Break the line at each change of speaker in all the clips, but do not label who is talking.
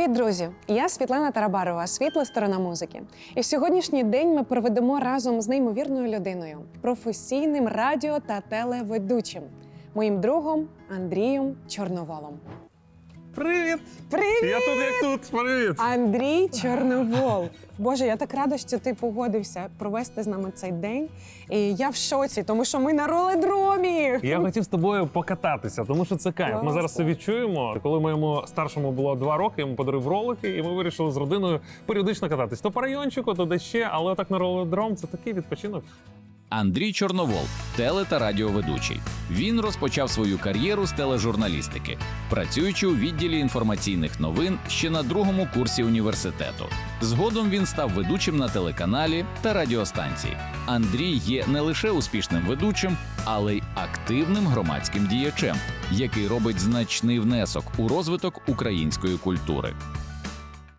Привіт, друзі! Я Світлана Тарабарова, світла сторона музики. І сьогоднішній день ми проведемо разом з неймовірною людиною, професійним радіо та телеведучим, моїм другом Андрієм Чорноволом.
Привіт!
Привіт!
Я тут як тут. Привіт!
Андрій Чорновол. Боже, я так рада, що ти погодився провести з нами цей день. І я в шоці, тому що ми на роледромі.
Я хотів з тобою покататися, тому що це кайф. Ми
Класно.
зараз це відчуємо. Коли моєму старшому було два роки, йому подарив ролики, і ми вирішили з родиною періодично кататись. То по райончику, то де ще, але так на ролодром це такий відпочинок.
Андрій Чорновол, теле та радіоведучий. Він розпочав свою кар'єру з тележурналістики, працюючи у відділі інформаційних новин ще на другому курсі університету. Згодом він став ведучим на телеканалі та радіостанції. Андрій є не лише успішним ведучим, але й активним громадським діячем, який робить значний внесок у розвиток української культури.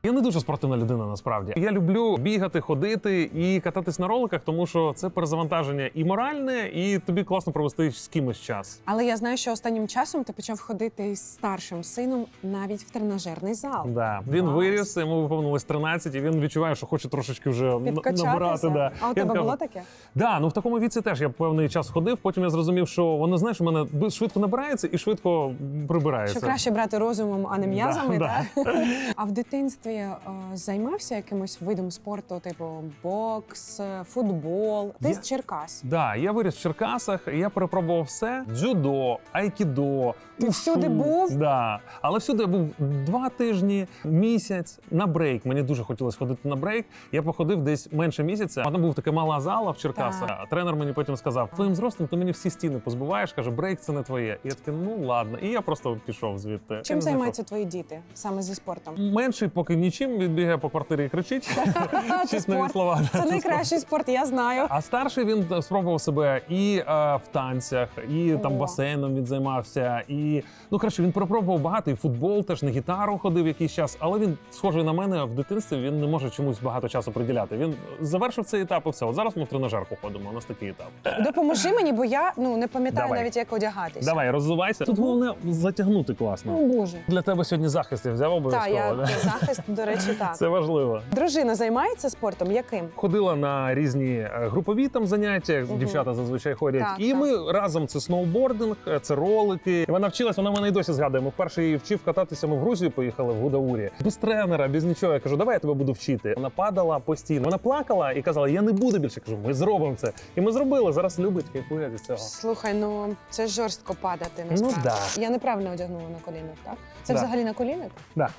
Я не дуже спортивна людина, насправді. Я люблю бігати, ходити і кататись на роликах, тому що це перезавантаження і моральне, і тобі класно провести з кимось час.
Але я знаю, що останнім часом ти почав ходити з старшим сином навіть в тренажерний зал.
Да. Він
Клас.
виріс, йому виповнилось 13, і він відчуває, що хоче трошечки вже набирати. Да.
А у тебе було таке?
Да, ну в такому віці теж я певний час ходив. Потім я зрозумів, що воно знаєш, у мене швидко набирається і швидко прибирається.
Що краще брати розумом, а не м'язами,
Да,
так? А в дитинстві е, займався якимось видом спорту, типу бокс, футбол. Ти
Я-
з Черкас.
Да, я виріс в Черкасах, я перепробував все: дзюдо, айкідо.
Ти всюди був?
Да. Але всюди я був два тижні, місяць на брейк. Мені дуже хотілося ходити на брейк. Я походив десь менше місяця. Там був така мала зала в Черкасах.
Так.
Тренер мені потім сказав: твоїм зростом ти мені всі стіни позбиваєш. каже, брейк це не твоє. І я такий, ну ладно. І я просто пішов звідти.
Чим
Я
займаються твої діти саме зі спортом?
Менший поки нічим він бігає по квартирі і кричить. Чисто слова.
Це найкращий спорт, я знаю.
А старший він е, спробував себе і е, в танцях, і там басейном він займався. І ну коротше, він перепробував багато і футбол, теж на гітару ходив якийсь час. Але він схожий на мене в дитинстві. Він не може чомусь багато часу приділяти. Він завершив цей етап і все. От зараз ми в тренажерку ходимо. У нас такий етап.
Допоможи мені, бо я ну не пам'ятаю
Давай.
навіть, як одягатися.
Давай, розвивайся. Тут головне затягнути класно.
О, Боже.
Для тебе сьогодні захист я взяв
Так,
обов'язково.
я
да?
захист, до речі, так.
Це важливо.
Дружина займається спортом? Яким?
Ходила на різні е, групові там заняття, дівчата зазвичай ходять.
Так,
і
так.
ми разом це сноубординг, е, це ролики. І Вона вчилась, вона мене й досі згадує. Ми вперше її вчив кататися. Ми в Грузію поїхали в Гудаурі. Без тренера, без нічого. Я кажу, давай я тебе буду вчити. Вона падала постійно. Вона плакала і казала, я не буду більше. Я кажу, ми зробимо це. І ми зробили. Зараз любить кайфує від цього.
Слухай, ну це жорстко падати
Ну,
насправді.
да.
Я неправильно одягнула на колінок, так? Це
Да.
взагалі на колінок?
Да.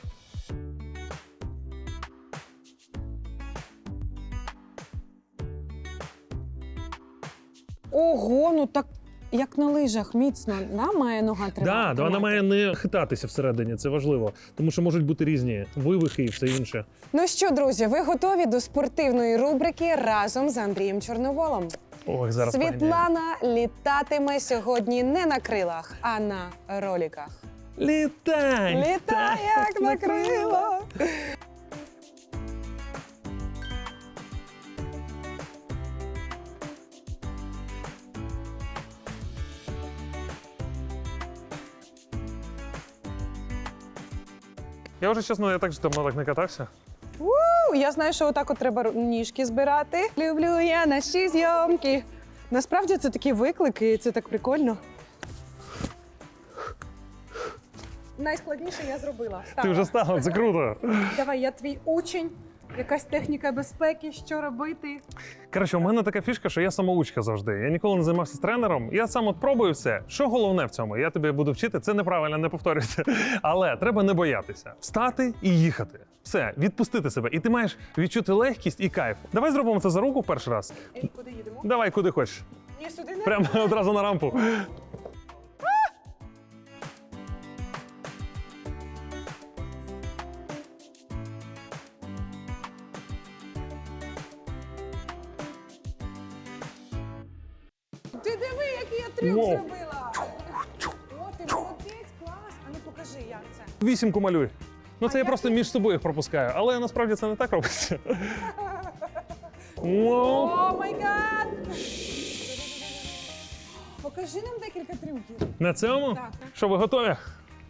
Ого, ну так як на лижах міцно да, має нога тримати.
да, вона має не хитатися всередині, це важливо, тому що можуть бути різні вивихи і все інше.
Ну що, друзі, ви готові до спортивної рубрики разом з Андрієм Чорноволом?
Ой, зараз.
Світлана літатиме сьогодні не на крилах, а на роліках.
Літай!
Літай, як на крилах!
Я вже чесно, я так же давно так не катався.
У, Я знаю, що отак от треба ніжки збирати. Люблю я наші зйомки. Насправді це такі виклики, і це так прикольно. Найскладніше я зробила.
Ти вже стала, це круто.
Давай, я твій учень. Якась техніка безпеки, що робити.
Коротше, у мене така фішка, що я самоучка завжди. Я ніколи не займався тренером. Я сам от пробую все. Що головне в цьому? Я тобі буду вчити. Це неправильно, не повторюйте. Але треба не боятися. Встати і їхати. Все, відпустити себе. І ти маєш відчути легкість і кайф. Давай зробимо це за руку в перший раз.
Ей, куди їдемо?
Давай куди хочеш.
Ні, сюди не.
Прямо одразу на рампу.
Ти диви, який я трюк
Воу.
зробила. О, ти молодець, клас. А ну покажи, як це.
Вісімку малюй. Ну це я просто між собою їх пропускаю, але насправді це не так робиться. Воу.
О май гад! Покажи нам декілька трюків.
На цьому?
Так.
Що ви готові?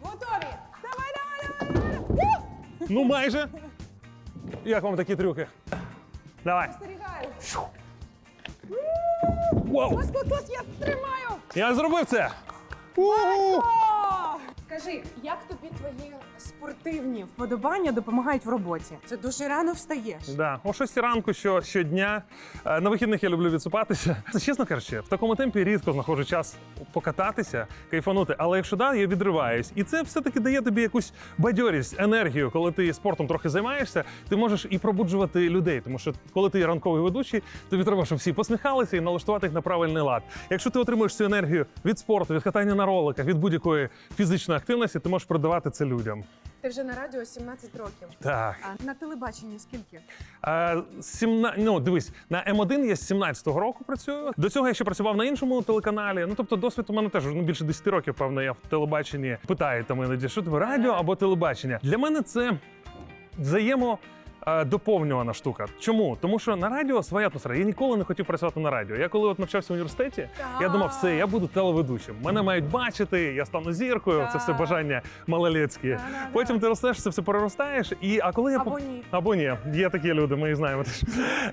Готові? Давай, давай, давай, давай!
Ну, майже. Як вам такі трюки? Давай.
Спостерігаю.
Вау!
Клас, клас, клас, я тримаю!
Я зробив це! У-у-у!
Скажи, як тобі твої спортивні вподобання допомагають в роботі? Це дуже рано встаєш.
Да, о 6 ранку що, щодня. Е, На вихідних я люблю відсипатися. Це чесно кажучи, в такому темпі рідко знаходжу час покататися, кайфанути. Але якщо да, я відриваюсь. І це все-таки дає тобі якусь бадьорість, енергію. Коли ти спортом трохи займаєшся, ти можеш і пробуджувати людей. Тому що коли ти ранковий ведучий, тобі треба, щоб всі посміхалися і налаштувати їх на правильний лад. Якщо ти отримуєш цю енергію від спорту, від катання на роликах, від будь-якої фізичної активності, ти можеш продавати це людям.
Ти вже на радіо 17 років.
Так.
А на телебаченні скільки?
А, 17, ну, дивись, на М1 я з 17-го року працюю. До цього я ще працював на іншому телеканалі. Ну тобто досвід у мене теж ну, більше 10 років, певно, я в телебаченні питаю там іноді, що тебе радіо або телебачення. Для мене це взаємо. Е, Доповнювана штука. Чому? Тому що на радіо своя атмосфера. Я ніколи не хотів працювати на радіо. Я коли от навчався в університеті, я думав, все, я буду телеведучим. Мене мають бачити, я стану зіркою. Це все бажання малолетські.
Да-да-да.
Потім ти ростеш, це все переростаєш. І а коли я
Або ні.
або ні, є такі люди, ми їх знаємо.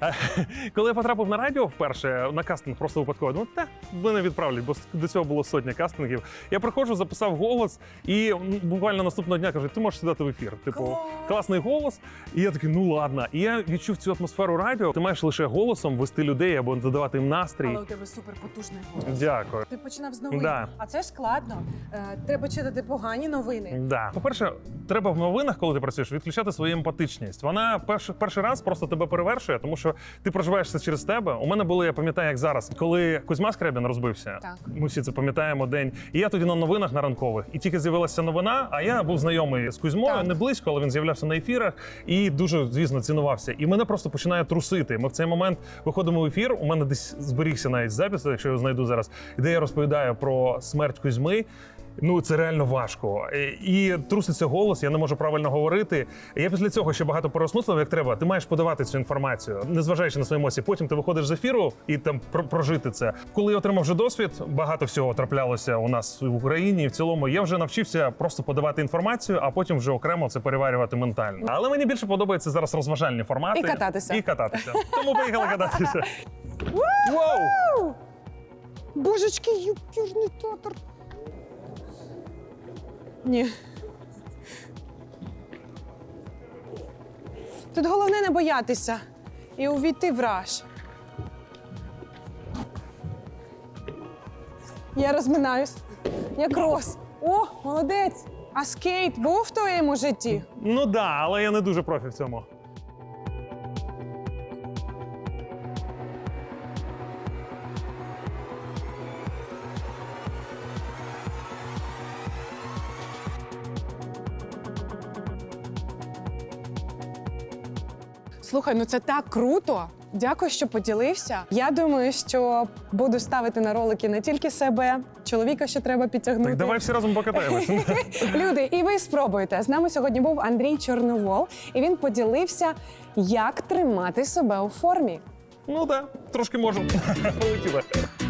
Коли я потрапив на радіо вперше на кастинг просто випадково, ну та мене відправлять, бо до цього було сотня кастингів. Я приходжу, записав голос, і буквально наступного дня кажуть, ти можеш сідати в ефір. Типу,
Клас!
класний голос. І я такий, ну ладно. І я відчув цю атмосферу радіо. Ти маєш лише голосом вести людей або додавати їм настрій.
Але у тебе суперпотужний голос.
Дякую.
Ти починав з новин,
Да.
а це ж складно. Е, треба читати погані новини.
Да. По-перше, треба в новинах, коли ти працюєш, відключати свою емпатичність. Вона перший, перший раз просто тебе перевершує, тому що ти проживаєш це через тебе. У мене було, я пам'ятаю, як зараз, коли Кузьма Скребін розбився.
Так.
Ми всі це пам'ятаємо день. І я тоді на новинах на ранкових. І тільки з'явилася новина, а я був знайомий з Кузьмою,
Так.
не близько, але він з'являвся на ефірах і дуже, звісно, цінувався. І мене просто починає трусити. Ми в цей момент виходимо в ефір. У мене десь зберігся навіть запис, якщо я його знайду зараз, де я розповідаю про смерть Кузьми. Ну, це реально важко. І і труситься голос, я не можу правильно говорити. Я після цього ще багато переосмислив, як треба. Ти маєш подавати цю інформацію, незважаючи на свої емоції. Потім ти виходиш з ефіру і там прожити це. Коли я отримав вже досвід, багато всього траплялося у нас в Україні. І в цілому я вже навчився просто подавати інформацію, а потім вже окремо це переварювати ментально. Але мені більше подобається зараз розважальні формати
І кататися.
І кататися. Тому поїхали кататися.
Божечки, ю- южний театр. Ні. Тут головне не боятися і увійти в раж. Я розминаюсь. Як рос. О, молодець! А скейт був в твоєму житті?
Ну да, але я не дуже профі в цьому.
Слухай, ну це так круто. Дякую, що поділився. Я думаю, що буду ставити на ролики не тільки себе, чоловіка, що треба підтягнути.
Так давай всі разом покатаємось.
Люди, і ви спробуйте. З нами сьогодні був Андрій Чорновол, і він поділився, як тримати себе у формі.
Ну так, трошки можу. Полетіли.